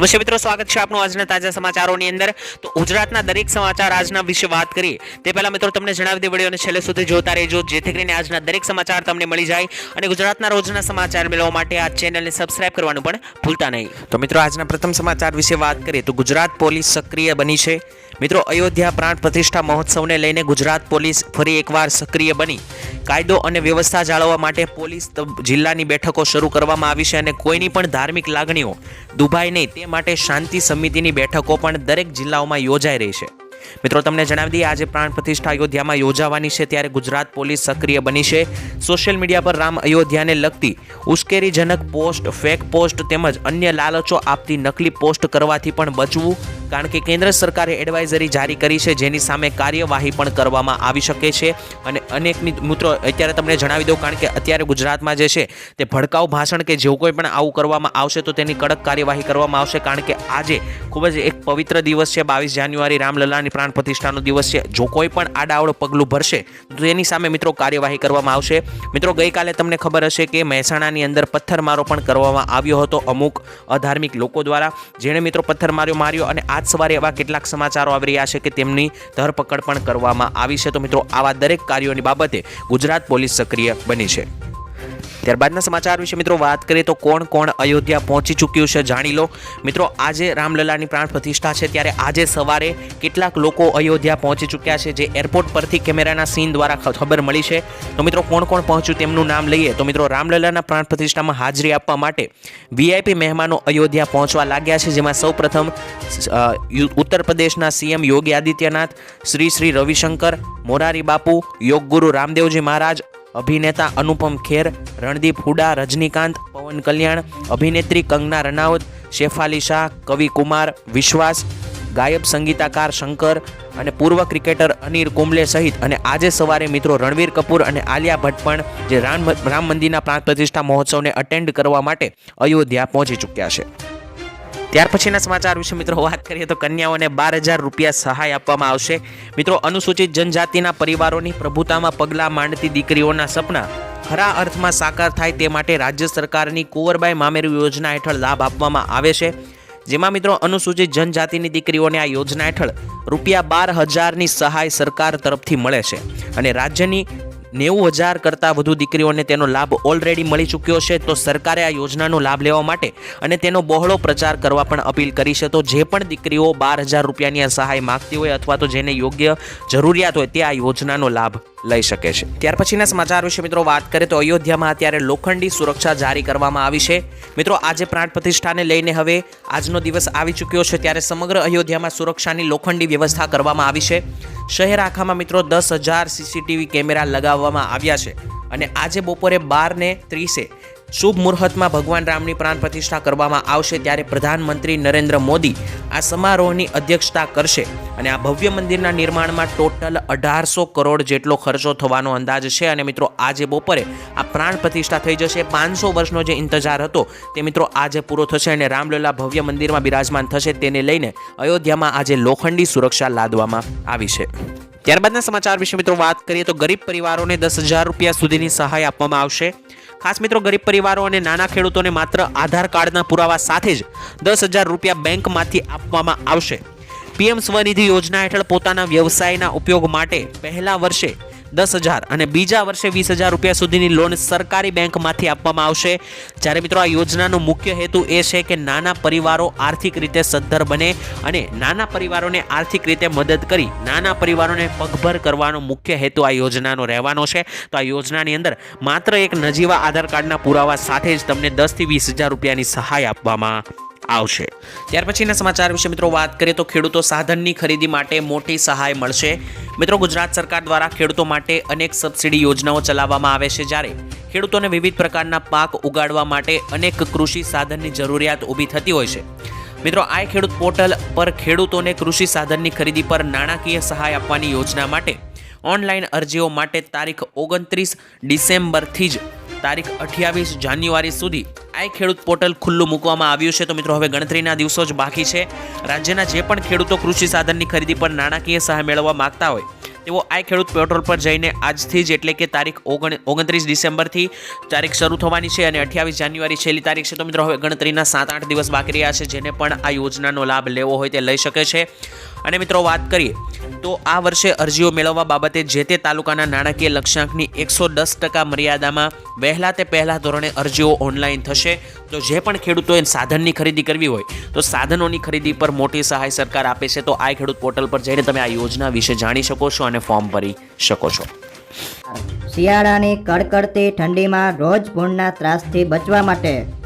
નમસ્તે મિત્રો સ્વાગત છે આપનું આજના તાજા સમાચારોની અંદર. તો ગુજરાતના દરેક સમાચાર આજના વિશે વાત કરીએ. તે પહેલાં મિત્રો તમને જણાવી દે વિડીયોને છેલ્લે સુધી જોતા રહેજો, જેથી કરીને આજના દરેક સમાચાર તમને મળી જાય અને ગુજરાતના રોજના સમાચાર મેળવવા માટે આ ચેનલને સબસ્ક્રાઇબ કરવાનું પણ ભૂલતા નહીં. તો મિત્રો આજના પ્રથમ સમાચાર વિશે વાત કરીએ તો ગુજરાત પોલીસ સક્રિય બની છે. મિત્રો અયોધ્યા પ્રાણ પ્રતિષ્ઠા મહોત્સવને લઈને ગુજરાત પોલીસ ફરી એકવાર સક્રિય બની. કાયદો અને વ્યવસ્થા જાળવવા માટે પોલીસ જિલ્લાની બેઠકો શરૂ કરવામાં આવી છે અને કોઈની પણ ધાર્મિક લાગણીઓ દુભાય નહીં તે માટે શાંતિ સમિતિની બેઠકો પણ દરેક જિલ્લાઓમાં યોજાઈ રહી છે. મિત્રો, તમને જણાવી દઈએ, આજે પ્રાણ પ્રતિષ્ઠા અયોધ્યામાં યોજાવાની છે, ત્યારે ગુજરાત પોલીસ સક્રિય બની છે. સોશિયલ મીડિયા પર રામ અયોધ્યાને લગતી ઉશ્કેરીજનક પોસ્ટ, ફેક પોસ્ટ તેમજ અન્ય લાલચો આપતી નકલી પોસ્ટ કરવાથી પણ બચવું, કારણ કે કેન્દ્ર સરકારે એડવાઇઝરી જારી કરી છે, જેની સામે કાર્યવાહી પણ કરવામાં આવી શકે છે. અને અનેક મિત- મિત્રો, અત્યારે તમને જણાવી દઉં, કારણ કે અત્યારે ગુજરાતમાં જે છે, તે ભડકાઉ ભાષણ કે જેવું કોઈ પણ આવું કરવામાં આવશે, તો તેની કડક કાર્યવાહી કરવામાં આવશે, કારણ કે આજે ખૂબ જ એક પવિત્ર દિવસ છે, બાવીસ જાન્યુઆરી રામલલ્લાની પ્રાણ પ્રતિષ્ઠાનો દિવસ છે. જો કોઈ પણ આડાવડ પગલું ભરશે, તો તેની સામે મિત્રો કાર્યવાહી કરવામાં આવશે. મિત્રો, ગઈકાલે તમને ખબર હશે કે મહેસાણાની અંદર પથ્થરમારો પણ કરવામાં આવ્યો હતો અમુક અધાર્મિક લોકો દ્વારા. જેણે મિત્રો પથ્થરમાર્યો માર્યો અને આજ સવારે એવા કેટલાક સમાચારો આવી રહ્યા છે કે તેમની ધરપકડ પણ કરવામાં આવી છે. તો મિત્રો, આવા દરેક કાર્યોની બાબતે ગુજરાત પોલીસ સક્રિય બની છે. ત્યારબાદના સમાચાર વિશે મિત્રો વાત કરીએ તો કોણ કોણ અયોધ્યા પહોંચી ચૂક્યું છે જાણી લો. મિત્રો, આજે રામલલાની પ્રાણ પ્રતિષ્ઠા છે, ત્યારે આજે સવારે કેટલાક લોકો અયોધ્યા પહોંચી ચૂક્યા છે, જે એરપોર્ટ પરથી કેમેરાના સીન દ્વારા ખબર મળી છે. તો મિત્રો, કોણ કોણ પહોંચ્યું તેમનું નામ લઈએ. તો મિત્રો, રામલલાના પ્રાણ પ્રતિષ્ઠામાં હાજરી આપવા માટે વીઆઈપી મહેમાનો અયોધ્યા પહોંચવા લાગ્યા છે, જેમાં સૌપ્રથમ ઉત્તર પ્રદેશના સીએમ યોગી આદિત્યનાથ, શ્રી શ્રી રવિશંકર, મોરારી બાપુ, યોગગુરુ રામદેવજી મહારાજ અભિનેતા અનુપમ ખેર, રણદીપ હુડા, રજનીકાંત, પવન કલ્યાણ, અભિનેત્રી કંગના રનાવત, શેફાલી શાહ, કવિ કુમાર, વિશ્વાસ, ગાયબ સંગીતાકાર શંકર અને પૂર્વ ક્રિકેટર અનિલ કુંબલે સહિત અને આજે સવારે મિત્રો રણવીર કપૂર અને આલિયા ભટ્ટ પણ જે રામ રામ મંદિરના પ્રાણ પ્રતિષ્ઠા મહોત્સવને અટેન્ડ કરવા માટે અયોધ્યા પહોંચી ચૂક્યા છે. ત્યાર પછીના સમાચાર વિશે મિત્રો વાત કરીએ તો કન્યાઓને બાર હજાર રૂપિયા સહાય આપવામાં આવશે. મિત્રો, અનુસૂચિત જનજાતિના પરિવારોની પ્રભુતામાં પગલાં માંડતી દીકરીઓના સપના ખરા અર્થમાં સાકાર થાય તે માટે રાજ્ય સરકારની કુંવરબાઈ મામેરુ યોજના હેઠળ લાભ આપવામાં આવે છે. જેમાં મિત્રો, અનુસૂચિત જનજાતિની દીકરીઓને આ યોજના હેઠળ રૂપિયા બાર હજારની સહાય સરકાર તરફથી મળે છે. અને રાજ્યની નેવું હજાર કરતાં વધુ દીકરીઓને તેનો લાભ ઓલરેડી મળી ચૂક્યો છે. તો સરકારે આ યોજનાનો લાભ લેવા માટે અને તેનો બહોળો પ્રચાર કરવા પણ અપીલ કરી છે. તો જે પણ દીકરીઓ બાર હજાર રૂપિયાની આ સહાય માગતી હોય અથવા તો જેને યોગ્ય જરૂરિયાત હોય તે આ યોજનાનો લાભ લઈ શકે છે. ત્યાર પછીના સમાચાર વિશે મિત્રો વાત કરીએ તો અયોધ્યામાં અત્યારે લોખંડી સુરક્ષા જારી કરવામાં આવી છે. મિત્રો, આજે પ્રાણ પ્રતિષ્ઠાને લઈને હવે આજનો દિવસ આવી ચૂક્યો છે. ત્યારે સમગ્ર અયોધ્યામાં સુરક્ષાની લોખંડી વ્યવસ્થા કરવામાં આવી છે. શહેર આખામાં મિત્રો દસ હજાર સીસીટીવી કેમેરા લગાવવામાં આવ્યા છે અને આજે બપોરે બારને ત્રીસે શુભ મુહૂર્તમાં ભગવાન રામની પ્રાણ પ્રતિષ્ઠા કરવામાં આવશે ત્યારે પ્રધાનમંત્રી નરેન્દ્ર મોદી આ સમારોહની અધ્યક્ષતા કરશે અને આ ભવ્ય મંદિરના નિર્માણમાં ટોટલ અઢારસો કરોડ જેટલો ખર્ચો થવાનો અંદાજ છે. અને મિત્રો, આજે બપોરે આ પ્રાણ પ્રતિષ્ઠા થઈ જશે. પાંચસો વર્ષનો જે ઇંતજાર હતો તે મિત્રો આજે પૂરો થશે અને રામલલા ભવ્ય મંદિરમાં બિરાજમાન થશે તેને લઈને અયોધ્યામાં આજે લોખંડી સુરક્ષા લાદવામાં આવી છે. ત્યારબાદના સમાચાર વિશે મિત્રો વાત કરીએ તો ગરીબ પરિવારોને દસ હજાર રૂપિયા સુધીની સહાય આપવામાં આવશે. ખાસ મિત્રો ગરીબ પરિવારો અને નાના ખેડૂતોને માત્ર આધાર કાર્ડના પુરાવા સાથે જ દસ હજાર રૂપિયા બેંકમાંથી આપવામાં આવશે. પીએમ સ્વનિધિ યોજના હેઠળ પોતાના વ્યવસાયના ઉપયોગ માટે પહેલા વર્ષે દસ હજાર અને બીજા વર્ષે વીસ હજાર રૂપિયા સુધીની લોન સરકારી બેંકમાંથી આપવામાં આવશે. જ્યારે મિત્રો આ યોજનાનો મુખ્ય હેતુ એ છે કે નાના પરિવારો આર્થિક રીતે સદ્ધર બને અને નાના પરિવારોને આર્થિક રીતે મદદ કરી નાના પરિવારોને પગભર કરવાનો મુખ્ય હેતુ આ યોજનાનો રહેવાનો છે. તો આ યોજનાની અંદર માત્ર એક નજીવા આધાર કાર્ડના પુરાવા સાથે જ તમને દસથી વીસ હજાર રૂપિયાની સહાય આપવામાં આવશે. ત્યાર પછીના સમાચાર વિશે મિત્રો વાત કરીએ તો ખેડૂતો સાધનની ખરીદી માટે મોટી સહાય મળશે. મિત્રો, ગુજરાત સરકાર દ્વારા ખેડૂતો માટે અનેક સબસિડી યોજનાઓ ચલાવવામાં આવે છે જ્યારે ખેડૂતોને વિવિધ પ્રકારના પાક ઉગાડવા માટે અનેક કૃષિ સાધનની જરૂરિયાત ઊભી થતી હોય છે. મિત્રો, આ ખેડૂત પોર્ટલ પર ખેડૂતોને કૃષિ સાધનની ખરીદી પર નાણાકીય સહાય આપવાની યોજના માટે ઓનલાઈન અરજીઓ માટે તારીખ ઓગણત્રીસ ડિસેમ્બરથી જ તારીખ અઠ્યાવીસ જાન્યુઆરી સુધી આ ખેડૂત પોર્ટલ ખુલ્લું મૂકવામાં આવ્યું છે. તો મિત્રો, હવે ગણતરીના દિવસો જ બાકી છે. રાજ્યના જે પણ ખેડૂતો કૃષિ સાધનની ખરીદી પર નાણાકીય સહાય મેળવવા માંગતા હોય, તેઓ આ ખેડૂત પોર્ટલ પર જઈને આજથી જ એટલે કે તારીખ ઓગણ, ઓગણત્રીસ ડિસેમ્બરથી તારીખ શરૂ થવાની છે અને અઠ્યાવીસ જાન્યુઆરી છેલ્લી તારીખ છે. તો મિત્રો, હવે ગણતરીના સાત, આઠ દિવસ બાકી રહ્યા છે. જેને પણ આ યોજનાનો લાભ લેવો હોય તે લઈ શકે છે. અને મિત્રો વાત કરીએ, તો આ વર્ષે અરજીઓ મેળવવા બાબતે જે તે તાલુકાના નાણાકીય લક્ષ્યાંકની એકસો દસ ટકા મર્યાદામાં વહેલા તે પહેલાં ધોરણે અરજીઓ ઓનલાઈન થશે. તો જે પણ ખેડૂતોએ સાધનની ખરીદી કરવી હોય, તો સાધનોની ખરીદી પર મોટી સહાય સરકાર આપે છે. તો આ ખેડૂત પોર્ટલ પર જઈને તમે આ યોજના વિશે જાણી શકો છો અને ફોર્મ ભરી શકો છો. શિયાળાની કડકડતી ઠંડીમાં રોજ ભૂણના ત્રાસથી બચવા માટે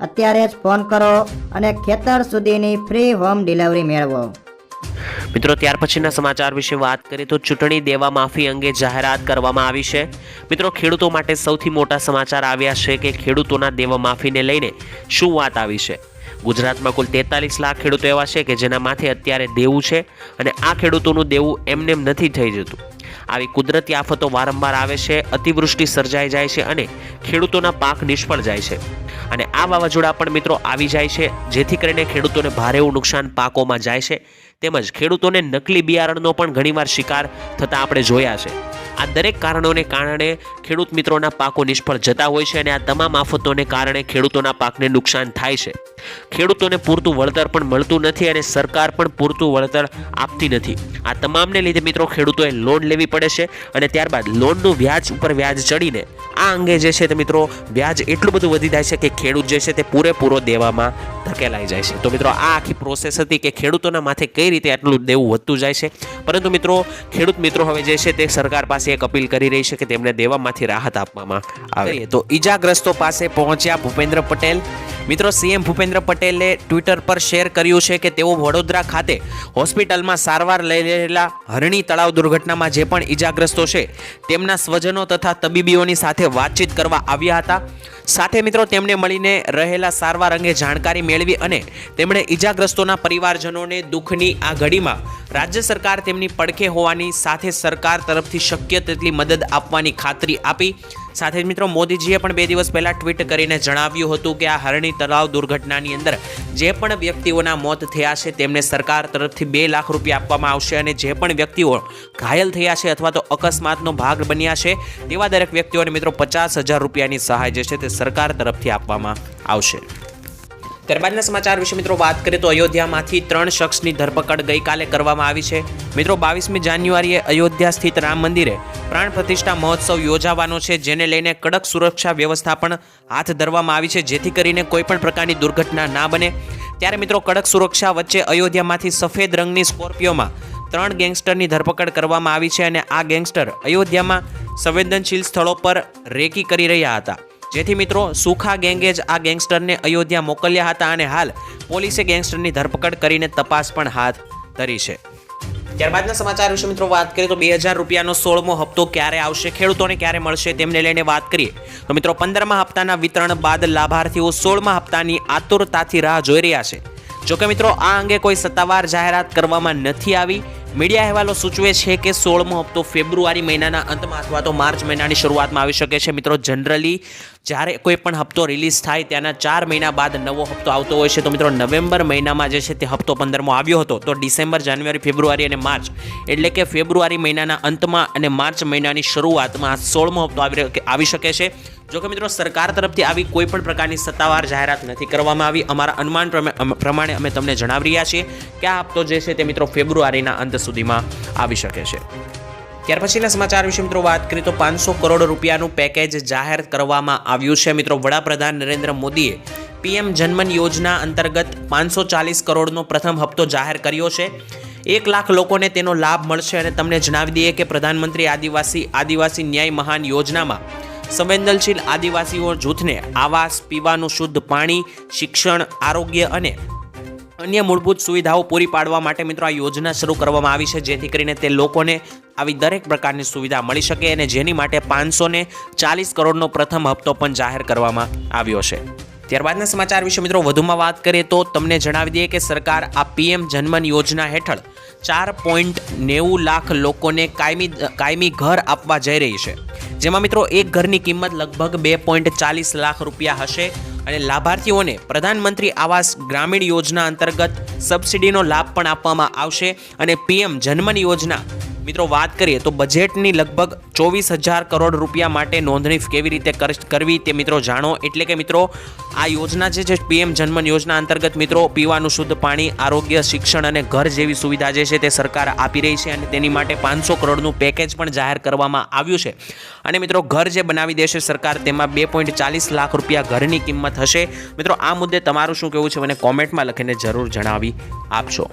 અત્યારે જ ફોન કરો અને ખેતર સુધીની ફ્રી હોમ ડિલિવરી મેળવો. મિત્રો, ત્યાર પછીના સમાચાર વિશે વાત કરીએ તો ચૂંટણી દેવા માફી અંગે જાહેરાત કરવામાં આવી છે. મિત્રો, ખેડૂતો માટે સૌથી મોટા સમાચાર આવ્યા છે કે ખેડૂતોના દેવા માફીને લઈને શું વાત આવી છે? ગુજરાતમાં કુલ તેતાલીસ લાખ ખેડૂતો એવા છે કે જેના માથે અત્યારે દેવું છે અને આ ખેડૂતોનું દેવું એમનેમ નથી થઈ જતું. આવી કુદરતી આફતો વારંવાર આવે છે, અતિવૃષ્ટિ સર્જાઈ જાય છે અને ખેડૂતોના પાક નિષ્ફળ જાય છે. અને આ વાવાઝોડા પણ મિત્રો આવી જાય છે, જેથી કરીને ખેડૂતોને ભારે એવું નુકસાન પાકોમાં જાય છે. તેમજ ખેડૂતોને નકલી બિયારણનો પણ ઘણીવાર શિકાર થતાં આપણે જોયા છે. આ દરેક કારણોને કારણે ખેડૂત મિત્રોના પાકો નિષ્ફળ જતા હોય છે અને આ તમામ આફતોને કારણે ખેડૂતોના પાકને નુકસાન થાય છે. ખેડૂતોને પૂરતું વળતર પણ મળતું નથી અને સરકાર પણ પૂરતું વળતર આપતી નથી. આ તમામને લીધે મિત્રો ખેડૂતોએ લોન લેવી પડે છે અને ત્યારબાદ લોનનું વ્યાજ ઉપર વ્યાજ ચડીને આ અંગે જે છે તે મિત્રો વ્યાજ એટલું બધું વધી જાય છે કે ખેડૂત જે છે તે પૂરેપૂરો દેવામાં ધકેલાઈ જાય છે. તો મિત્રો આ આખી પ્રોસેસ હતી કે ખેડૂતોના માથે કઈ રીતે આટલું દેવું વધતું જાય છે. પરંતુ મિત્રો ખેડૂત મિત્રો હવે જે છે તે સરકાર પાસે એક અપીલ કરી રહી છે કે તેમને દેવામાંથી રાહત આપવામાં આવે. તો ઈજાગ્રસ્તો પાસે પહોંચ્યા ભૂપેન્દ્ર પટેલ. મિત્રો સીએમ ભૂપેન્દ્ર પટેલે ટ્વિટર પર શેર કર્યું છે કે તેઓ વડોદરા ખાતે હોસ્પિટલમાં સારવાર લઈ રહેલા હરણી તળાવ દુર્ઘટનામાં જે પણ ઈજાગ્રસ્તો છે, તેમના સ્વજનો તથા તબીબીઓની સાથે વાતચીત કરવા આવ્યા હતા. સાથે મિત્રો, તેમને મળીને રહેલા સારવાર અંગે જાણકારી મેળવી અને તેમણે ઈજાગ્રસ્તોના પરિવારજનોને દુઃખની આ ઘડીમાં રાજ્ય સરકાર તેમની પડખે હોવાની સાથે સરકાર તરફથી શક્ય તેટલી મદદ આપવાની ખાતરી આપી. સાથે જ મિત્રો, મોદીજીએ પણ બે દિવસ પહેલાં ટ્વીટ કરીને જણાવ્યું હતું કે આ હરણી તળાવ દુર્ઘટનાની અંદર જે પણ વ્યક્તિઓના મોત થયા છે, તેમને સરકાર તરફથી બે લાખ રૂપિયા આપવામાં આવશે અને જે પણ વ્યક્તિઓ ઘાયલ થયા છે અથવા તો અકસ્માતનો ભાગ બન્યા છે, તેવા દરેક વ્યક્તિઓને મિત્રો પચાસ હજાર રૂપિયાની સહાય જે છે તે સરકાર તરફથી આપવામાં આવશે. ત્યારબાદના સમાચાર વિશે મિત્રો વાત કરીએ તો અયોધ્યામાંથી ત્રણ શખ્સની ધરપકડ ગઈકાલે કરવામાં આવી છે. મિત્રો, બાવીસમી જાન્યુઆરીએ અયોધ્યા સ્થિત રામ મંદિરે પ્રાણ પ્રતિષ્ઠા મહોત્સવ યોજાવાનો છે, જેને લઈને કડક સુરક્ષા વ્યવસ્થા પણ હાથ ધરવામાં આવી છે, જેથી કરીને કોઈપણ પ્રકારની દુર્ઘટના ના બને. ત્યારે મિત્રો, કડક સુરક્ષા વચ્ચે અયોધ્યામાંથી સફેદ રંગની સ્કોર્પિયોમાં ત્રણ ગેંગસ્ટરની ધરપકડ કરવામાં આવી છે અને આ ગેંગસ્ટર અયોધ્યામાં સંવેદનશીલ સ્થળો પર રેકી કરી રહ્યા હતા. જેથી મિત્રો સુખા ગેંગે જ આ ગેંગસ્ટરને અયોધ્યા મોકલ્યા હતા અને હાલ પોલીસે ગેંગસ્ટરની ધરપકડ કરીને તપાસ પણ હાથ ધરી છે. ત્યારબાદના સમાચાર વિશે મિત્રો વાત કરીએ તો બે હજાર રૂપિયાનો સોળમો હપ્તો ક્યારે આવશે? ખેડૂતોને ક્યારે મળશે? તેમને લઈને વાત કરીએ. તો મિત્રો પંદરમા હપ્તાના વિતરણ બાદ લાભાર્થીઓ સોળમા હપ્તાની આતુરતાથી રાહ જોઈ રહ્યા છે. જોકે મિત્રો આ અંગે કોઈ સત્તાવાર જાહેરાત કરવામાં નથી આવી. મીડિયા અહેવાલો સૂચવે છે કે સોળમો હપ્તો ફેબ્રુઆરી મહિનાના અંતમાં અથવા તો માર્ચ મહિનાની શરૂઆતમાં આવી શકે છે. મિત્રો જનરલી જ્યારે કોઈ પણ હપ્તો રિલીઝ થાય ત્યાંના ચાર મહિના બાદ નવો હપ્તો આવતો હોય છે. તો મિત્રો, નવેમ્બર મહિનામાં જે છે તે હપ્તો પંદરમો આવ્યો હતો. તો ડિસેમ્બર, જાન્યુઆરી, ફેબ્રુઆરી અને માર્ચ એટલે કે ફેબ્રુઆરી મહિનાના અંતમાં અને માર્ચ મહિનાની શરૂઆતમાં સોળમો હપ્તો આવી આવી શકે છે. જોકે મિત્રો, સરકાર તરફથી આવી કોઈ પણ પ્રકારની સત્તાવાર જાહેરાત નથી કરવામાં આવી. અમારા અનુમાન પ્રમે- પ્રમાણે અમે તમને જણાવી રહ્યા છીએ કે આ હપ્તો જે છે તે મિત્રો ફેબ્રુઆરીના અંત સુધીમાં આવી શકે છે. ત્યાર પછીના સમાચાર વિશે મિત્રો વાત કરીએ તો પાંચસો કરોડ રૂપિયાનું પેકેજ જાહેર કરવામાં આવ્યું છે. મિત્રો, વડાપ્રધાન નરેન્દ્ર મોદીએ પીએમ જનમન યોજના અંતર્ગત પાંચસો ચાલીસ કરોડનો પ્રથમ હપ્તો જાહેર કર્યો છે. એક લાખ લોકોને તેનો લાભ મળશે અને તમને જણાવી દઈએ કે પ્રધાનમંત્રી આદિવાસી આદિવાસી ન્યાય મહાન યોજનામાં સંવેદનશીલ આદિવાસીઓ જૂથને આવાસ, પીવાનું શુદ્ધ પાણી, શિક્ષણ, આરોગ્ય અને અન્ય મૂળભૂત સુવિધાઓ પૂરી પાડવા માટે મિત્રો આ યોજના શરૂ કરવામાં આવી છે. જેથી કરીને તે લોકોને આવી દરેક પ્રકારની સુવિધા મળી શકે અને જેની માટે પાંચસો ચાલીસ કરોડનો પ્રથમ હપ્તો પણ જાહેર કરવામાં આવ્યો છે. ત્યારબાદના સમાચાર વિશે મિત્રો વધુમાં વાત કરીએ તો તમને જણાવી દઈએ કે સરકાર આ પીએમ જનમન યોજના હેઠળ ચાર પોઈન્ટ નેવું લાખ લોકોને કાયમી કાયમી ઘર આપવા જઈ રહી છે. જેમાં મિત્રો એક ઘરની કિંમત લગભગ બે પોઈન્ટ ચાલીસ લાખ રૂપિયા હશે. અને લાભાર્થીઓને પ્રધાનમંત્રી આવાસ ગ્રામીણ યોજના અંતર્ગત સબસિડીનો લાભ પણ આપવામાં આવશે અને પીએમ જનમન યોજના મિત્રો, વાત કરીએ તો બજેટની લગભગ ચોવીસ હજાર કરોડ રૂપિયા માટે નોંધણી કેવી રીતે કર- કરવી તે મિત્રો જાણો. એટલે કે મિત્રો, આ યોજના છે, જે પીએમ જનમન યોજના અંતર્ગત મિત્રો પીવાનું શુદ્ધ પાણી, આરોગ્ય, શિક્ષણ અને ઘર જેવી સુવિધા જે છે તે સરકાર આપી રહી છે અને તેની માટે પાંચસો કરોડનું પેકેજ પણ જાહેર કરવામાં આવ્યું છે. અને મિત્રો, ઘર જે બનાવી દેશે સરકાર, તેમાં બે પોઈન્ટ ચાલીસ લાખ રૂપિયા ઘરની કિંમત હશે. મિત્રો, આ મુદ્દે તમારું શું કહેવું છે મને કોમેન્ટમાં લખીને જરૂર જણાવી આપશો.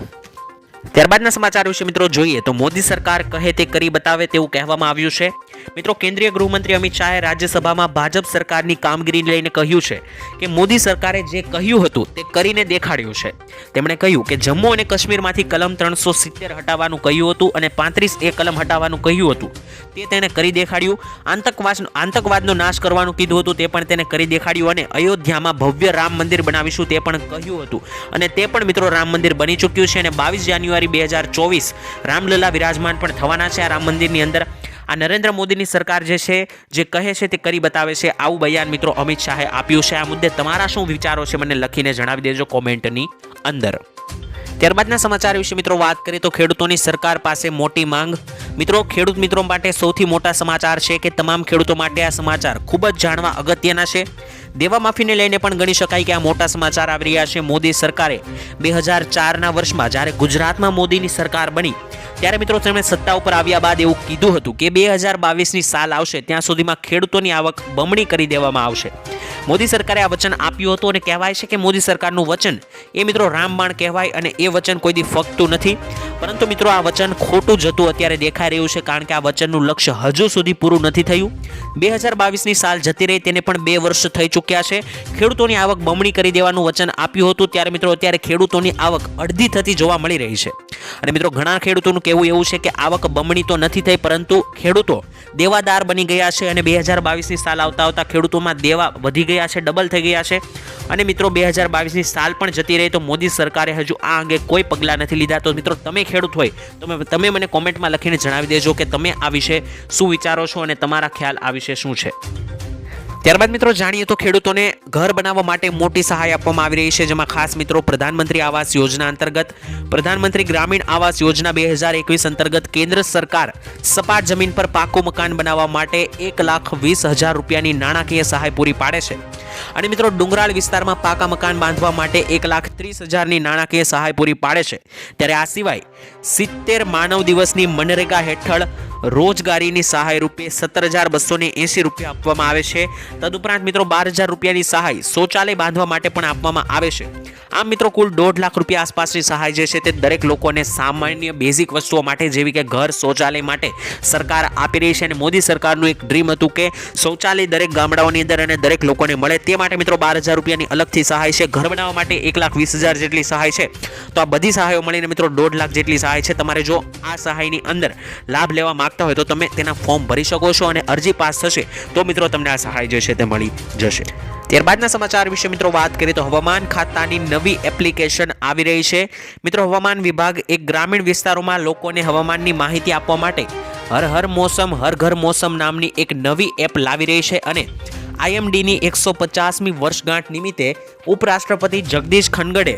ત્યારબાદના સમાચાર વિશે મિત્રો જોઈએ તો મોદી સરકાર કહે તે કરી બતાવે તેવું કહેવામાં આવ્યું છે. મિત્રો, કેન્દ્રીય ગૃહમંત્રી અમિત શાહે રાજ્યસભામાં ભાજપ સરકારની કામગીરી લઈને કહ્યું છે કે મોદી સરકારે જે કહ્યું હતું તે કરીને દેખાડ્યું છે. તેમણે કહ્યું કે જમ્મુ અને કાશ્મીરમાંથી કલમ ત્રણસો સિત્તેર હટાવવાનું કહ્યું હતું અને પાંત્રીસ એ કલમ હટાવવાનું કહ્યું હતું. તે તેણે કરી દેખાડ્યું. આતંકવાદ આતંકવાદનો નાશ કરવાનું કીધું હતું તે પણ તેને કરી દેખાડ્યું અને અયોધ્યામાં ભવ્ય રામ મંદિર બનાવીશું તે પણ કહ્યું હતું. અને તે પણ, મિત્રો, રામ મંદિર બની ચૂક્યું છે અને બાવીસ જાન્યુઆરી બે હજાર ચોવીસ રામલલા વિરાજમાન પણ થવાના છે આ રામ મંદિરની અંદર. આ નરેન્દ્ર મોદીની સરકાર જે છે, જે કહે છે તે કરી બતાવે છે. આવું બયાન મિત્રો અમિત શાહે આપ્યું છે. આ મુદ્દે તમારા શું વિચારો છે મને લખીને જણાવી દેજો કોમેન્ટની અંદર. ત્યારબાદના સમાચાર વિશે મિત્રો વાત કરીએ તો ખેડૂતોની સરકાર પાસે મોટી માંગ. મિત્રો, ખેડૂત મિત્રો માટે સૌથી મોટા સમાચાર છે કે તમામ ખેડૂતો માટે આ સમાચાર ખૂબ જ જાણવા અગત્યના છે. દેવા માફીને લઈને પણ ગણી શકાય કે આ મોટા સમાચાર આવી રહ્યા છે. મોદી સરકારે બે હજાર ચારના વર્ષમાં જ્યારે ગુજરાતમાં મોદીની સરકાર બની, ત્યારે મિત્રો તેમણે સત્તા ઉપર આવ્યા બાદ એવું કીધું હતું કે બે હજાર બાવીસની સાલ આવશે, ત્યાં સુધીમાં ખેડૂતોની આવક બમણી કરી દેવામાં આવશે. મોદી સરકારે આ વચન આપ્યું હતું અને કહેવાય છે કે મોદી સરકારનું વચન, એ મિત્રો રામબાણ કહેવાય અને એ વચન કોઈ દી ફગતું નથી. પરંતુ મિત્રો આ વચન ખોટું જતું અત્યારે દેખાઈ રહ્યું છે, કારણ કે આ વચનનું લક્ષ્ય હજુ સુધી પૂરું નથી થયું. બે હજાર બાવીસની સાલ જતી રહી, તેને પણ બે વર્ષ થઈ ચૂક્યા છે. ખેડૂતોની આવક બમણી કરી દેવાનું વચન આપ્યું હતું. ત્યારે મિત્રો, અત્યારે ખેડૂતોની આવક અડધી થતી જોવા મળી રહી છે. અને મિત્રો, ઘણા ખેડૂતોનું કહેવું એવું છે કે આવક બમણી તો નથી થઈ, પરંતુ ખેડૂતો દેવાદાર બની ગયા છે અને બે હજાર બાવીસની સાલ આવતા આવતા ખેડૂતોમાં દેવા વધી ગયા છે, ડબલ થઈ ગયા છે. અને મિત્રો, બે હજાર બાવીસની સાલ પણ જતી રહી તો મોદી સરકારે હજુ આ અંગે કોઈ પગલાં નથી લીધા. તો મિત્રો, તમે ખેડૂત હોય તો તમે મને કોમેન્ટમાં લખીને જણાવી દેજો કે તમે આ વિશે શું વિચારો છો અને તમારા ખ્યાલ આ વિશે શું છે. ત્યારબાદ મિત્રો જાણીએ તો ખેડૂતોને ઘર બનાવવા માટે મોટી સહાય આપવામાં આવી રહી છે, જેમાં ખાસ મિત્રો પ્રધાનમંત્રી આવાસ યોજના અંતર્ગત પ્રધાનમંત્રી ગ્રામીણ આવાસ યોજના બે હજાર એકવીસ અંતર્ગત કેન્દ્ર સરકાર સપાટ જમીન પર પાકું મકાન બનાવવા માટે એક લાખ વીસ હજાર રૂપિયાની નાણાકીય સહાય પૂરી પાડે છે. અને મિત્રો ડુંગરાળ વિસ્તારમાં પાકા મકાન બાંધવા માટે એક લાખ ત્રીસ હજારની નાણાકીય સહાય પૂરી પાડે છે. ત્યારે આ સિવાય સિત્તેર માનવ દિવસની મનરેગા હેઠળ રોજગારીની સહાય રૂપે સત્તર હજાર બસો એંસી રૂપિયા આપવામાં આવે છે. તદુપરાંત મિત્રો બાર હજાર રૂપિયાની સહાય શૌચાલય બાંધવા માટે પણ આપવામાં આવે છે. આમ મિત્રો કુલ દોઢ લાખ રૂપિયા આસપાસની સહાય જે છે તે દરેક લોકોને સામાન્ય બેઝિક વસ્તુઓ માટે જેવી કે ઘર, શૌચાલય માટે સરકાર આપી રહી છે અને મોદી સરકારનું એક ડ્રીમ હતું કે શૌચાલય દરેક ગામડાઓની અંદર અને દરેક લોકોને મળે. તે માટે મિત્રો બાર હજાર રૂપિયાની અલગથી સહાય છે. ઘર બનાવવા માટે એક લાખ વીસ હજાર જેટલી સહાય છે. તો આ બધી સહાયો મળીને મિત્રો દોઢ લાખ જેટલી સહાય છે. તમારે જો આ સહાયની અંદર લાભ લેવા માંગતા હોય તો તમે તેના ફોર્મ ભરી શકો છો અને અરજી પાસ થશે તો મિત્રો તમને આ સહાય જે છે તે મળી જશે. ત્યારબાદના સમાચાર વિશે મિત્રો વાત કરીએ તો હવામાન ખાતાની નવી એપ્લિકેશન આવી રહી છે. મિત્રો હવામાન વિભાગ એક ગ્રામીણ વિસ્તારોમાં લોકોને હવામાનની માહિતી આપવા માટે હર હર મોસમ, હર ઘર મોસમ નામની એક નવી એપ લાવી રહી છે અને આઈએમડીની એકસો પચાસમી વર્ષગાંઠ નિમિત્તે ઉપરાષ્ટ્રપતિ જગદીશ ખનગડે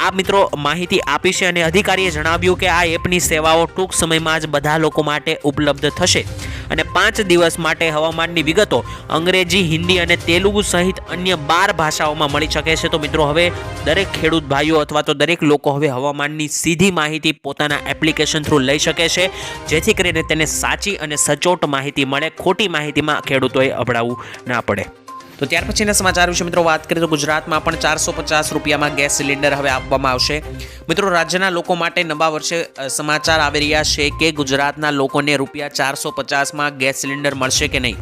આ મિત્રો માહિતી આપી છે અને અધિકારીએ જણાવ્યું કે આ એપની સેવાઓ ટૂંક સમયમાં જ બધા લોકો માટે ઉપલબ્ધ થશે. અને પાંચ દિવસ માટે હવામાનની વિગતો અંગ્રેજી, હિન્દી અને તેલુગુ સહિત અન્ય બાર ભાષાઓમાં મળી શકે છે. તો મિત્રો હવે દરેક ખેડૂત ભાઈઓ અથવા તો દરેક લોકો હવે હવામાનની સીધી માહિતી પોતાના એપ્લિકેશન થ્રુ લઈ શકે છે. જેથી કરીને તેને સાચી અને સચોટ માહિતી મળે, ખોટી માહિતીમાં ખેડૂતોએ અભડાવવું ના પડે. તો ત્યાર પછીના સમાચાર વિશે મિત્રો વાત કરીએ તો ગુજરાતમાં પણ ચારસો પચાસ રૂપિયામાં ગેસ સિલિન્ડર હવે આપવામાં આવશે. મિત્રો રાજ્યના લોકો માટે નવા વર્ષે સમાચાર આવી રહ્યા છે કે ગુજરાતના લોકોને રૂપિયા ચારસો પચાસમાં ગેસ સિલિન્ડર મળશે કે નહીં.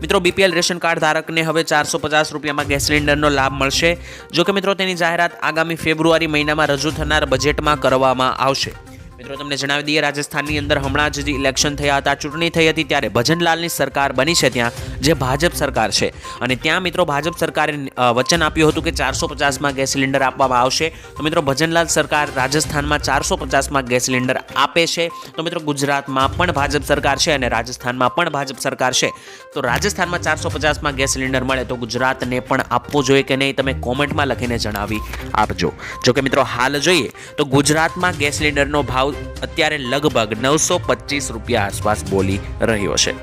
મિત્રો બીપીએલ રેશન કાર્ડ ધારકને હવે ચારસો પચાસ રૂપિયામાં ગેસ સિલિન્ડરનો લાભ મળશે. જો કે મિત્રો તેની જાહેરાત આગામી ફેબ્રુઆરી મહિનામાં રજૂ થનાર બજેટમાં કરવામાં આવશે. મિત્રો, તમને જણાવી દઈએ, રાજસ્થાનની અંદર હમણાં જ ઇલેક્શન થયા હતા, ચૂંટણી થઈ હતી ત્યારે ભજનલાલની સરકાર બની છે ત્યાં, જે ભાજપ સરકાર છે. અને ત્યાં, મિત્રો, ભાજપ સરકારે વચન આપ્યું હતું કે ચારસો પચાસમાં ગેસ સિલિન્ડર આપવામાં આવશે. તો મિત્રો, ભજનલાલ સરકાર રાજસ્થાનમાં ચારસો પચાસમાં ગેસ સિલિન્ડર આપે છે. તો મિત્રો, ગુજરાતમાં પણ ભાજપ સરકાર છે અને રાજસ્થાનમાં પણ ભાજપ સરકાર છે. તો રાજસ્થાનમાં ચારસો પચાસમાં ગેસ સિલિન્ડર મળે તો ગુજરાતને પણ આપવું જોઈએ કે નહીં, તમે કોમેન્ટમાં લખીને જણાવી આપજો. જો કે મિત્રો, હાલ જોઈએ તો ગુજરાતમાં ગેસ સિલિન્ડરનો અત્યારે લગભગ નવસો પચીસ રૂપિયા આસપાસ બોલી રહ્યો છે.